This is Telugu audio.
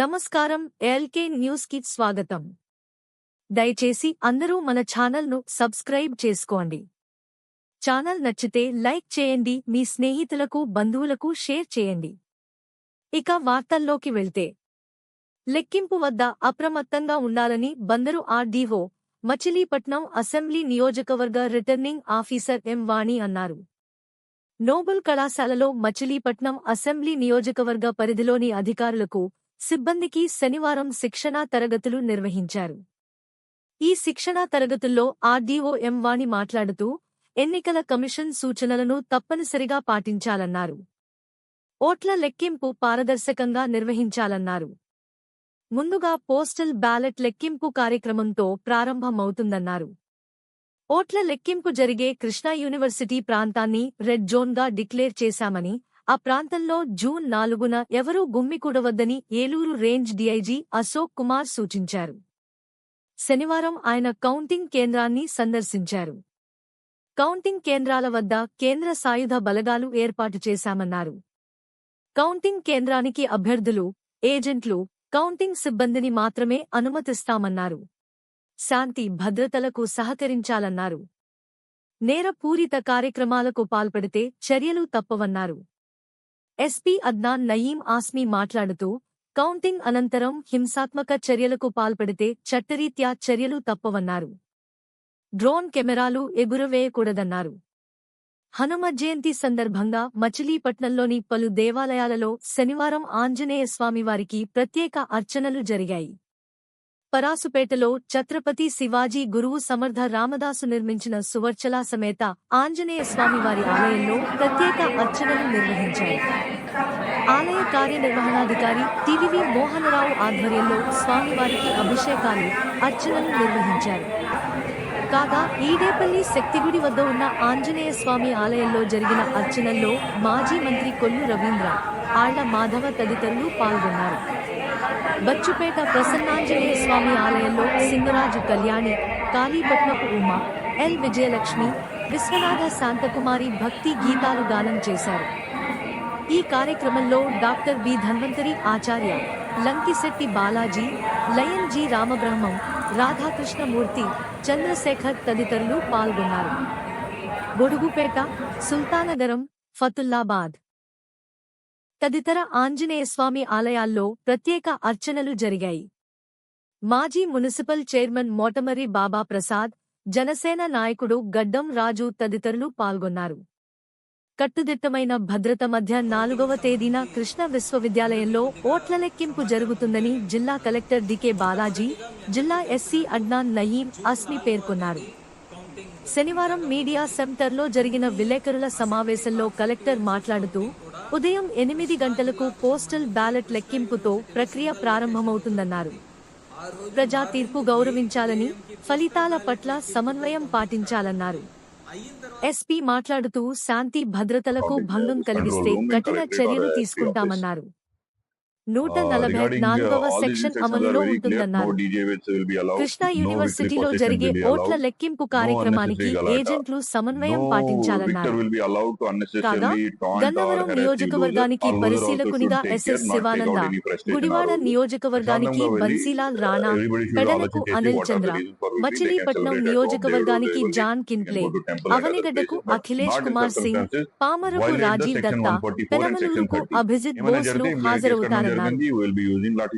నమస్కారం ఎల్కే న్యూస్కి స్వాగతం. దయచేసి అందరూ మన ఛానల్ను సబ్స్క్రైబ్ చేసుకోండి. ఛానల్ నచ్చితే లైక్ చేయండి మీ స్నేహితులకు బంధువులకు షేర్ చేయండి. ఇక వార్తల్లోకి వెళ్తే. లెక్కింపు వద్ద అప్రమత్తంగా ఉండాలని బందరు ఆర్డీఓ మచిలీపట్నం అసెంబ్లీ నియోజకవర్గ రిటర్నింగ్ ఆఫీసర్ ఎం వాణి అన్నారు. నోబుల్ కళాశాలలో మచిలీపట్నం అసెంబ్లీ నియోజకవర్గ పరిధిలోని అధికారులకు సిబ్బందికి శనివారం శిక్షణా తరగతులు నిర్వహించారు. ఈ శిక్షణా తరగతుల్లో ఆర్డీఓ ఎం వాణి మాట్లాడుతూ ఎన్నికల కమిషన్ సూచనలను తప్పనిసరిగా పాటించాలన్నారు. ఓట్ల లెక్కింపు పారదర్శకంగా నిర్వహించాలన్నారు. ముందుగా పోస్టల్ బ్యాలెట్ లెక్కింపు కార్యక్రమంతో ప్రారంభమవుతుందన్నారు. ఓట్ల లెక్కింపు జరిగే కృష్ణా యూనివర్సిటీ ప్రాంతాన్ని రెడ్ జోన్గా డిక్లేర్ చేశామని ఆ ప్రాంతంలో జూన్ నాలుగున ఎవరూ గుమ్మికూడవద్దని ఏలూరు రేంజ్ డీఐజీ అశోక్ కుమార్ సూచించారు. శనివారం ఆయన కౌంటింగ్ కేంద్రాన్ని సందర్శించారు. కౌంటింగ్ కేంద్రాల వద్ద కేంద్ర సాయుధ బలగాలు ఏర్పాటు చేశామన్నారు. కౌంటింగ్ కేంద్రానికి అభ్యర్థులు ఏజెంట్లు కౌంటింగ్ సిబ్బందిని మాత్రమే అనుమతిస్తామన్నారు. శాంతి భద్రతలకు సహకరించాలన్నారు. నేరపూరిత కార్యక్రమాలకు పాల్పడితే చర్యలు తప్పవన్నారు. ఎస్పీ అద్నాన్ నయీం ఆస్మి మాట్లాడుతూ కౌంటింగ్ అనంతరం హింసాత్మక చర్యలకు పాల్పడితే చట్టరీత్యా చర్యలు తప్పవన్నారు. డ్రోన్ కెమెరాలు ఎగురవేయకూడదన్నారు. హనుమ జయంతి సందర్భంగా మచిలీపట్నంలోని పలు దేవాలయాలలో శనివారం ఆంజనేయ స్వామివారికి ప్రత్యేక అర్చనలు జరిగాయి. పరాసుపేటలో ఛత్రపతి శివాజీ గురువు సమర్థ రామదాసు నిర్మించిన సువర్చలా సమేత ఆంజనేయ స్వామివారి ఆలయంలో ప్రత్యేక అర్చనలు నిర్వహించారు. ఆలయ కార్యనిర్వహణాధికారి టివివి మోహనరావు ఆధ్వర్యంలో స్వామివారికి అభిషేకాలు అర్చనలు నిర్వహించారు. కాగా ఈడేపల్లి శక్తిగుడి వద్ద ఉన్న ఆంజనేయ స్వామి ఆలయంలో జరిగిన అర్చనల్లో మాజీ మంత్రి కొల్లు రవీంద్ర ఆళ్ళ మాధవ తదితరులు పాల్గొన్నారు. బచ్చుపేట ప్రసన్నాంజనేయ స్వామి ఆలయంలో సింగరాజు కళ్యాణి కాళీపట్నపు ఉమ ఎల్ విజయలక్ష్మి విశ్వనాథ శాంతకుమారి భక్తి గీతాలు గానం చేశారు. ఈ కార్యక్రమంలో doctor B Dhanvantari Acharya Lankisetti Balaji lion G Ramabrahmam Radhakrishnamurthy Chandrasekhar తదితరులు పాల్గొన్నారు. బొడుగుపేట సుల్తానగరం ఫతుల్లాబాద్. తదితర ఆంజనేయస్వామి ఆలయాల్లో ప్రత్యేక అర్చనలు జరిగాయి. మాజీ మున్సిపల్ చైర్మన్ మోటమరి బాబా ప్రసాద్ జనసేన నాయకుడు గడ్డం రాజు తదితరులు పాల్గొన్నారు. కట్టుదిట్టమైన భద్రత మధ్య నాలుగవ తేదీన కృష్ణ విశ్వవిద్యాలయంలో ఓట్ల లెక్కింపు జరుగుతుందని జిల్లా కలెక్టర్ డికే బాలాజీ జిల్లా ఎస్సీ అడ్నాన్ నయీం అస్మి పేర్కొన్నారు. శనివారం మీడియా సెంటర్లో జరిగిన విలేకరుల సమావేశంలో కలెక్టర్ మాట్లాడుతూ ఉదయం ఎనిమిది గంటలకు పోస్టల్ బ్యాలెట్ లెక్కింపుతో ప్రక్రియ ప్రారంభమవుతుందన్నారు. ప్రజా తీర్పు గౌరవించాలని ఫలితాల పట్ల సమన్వయం పాటించాలన్నారు. ఎస్పీ మాట్లాడుతూ శాంతి భద్రతలకు భంగం కలిగిస్తే కఠిన చర్యలు తీసుకుంటామన్నారు. నూట నలభై నాలుగవ సెక్షన్ అమలులో ఉంటుందన్నారు కృష్ణా యూనివర్సిటీలో జరిగే ఓట్ల లెక్కింపు కార్యక్రమానికి ఏజెంట్లు సమన్వయం పాటించాలన్నారు. కాగా గన్నవరం నియోజకవర్గానికి పరిశీలకునిగా ఎస్ఎస్ శివానంద గుడివాడ నియోజకవర్గానికి బన్సీలాల్ రాణా పెడలకు అనిల్ చంద్ర మచిలీపట్నం నియోజకవర్గానికి జాన్ కిన్ప్లే అవనిగడ్డకు అఖిలేష్ కుమార్ సింగ్ పామరకు Rajiv Datta పెనమలూరుకు Abhijit Dear we will be using lot.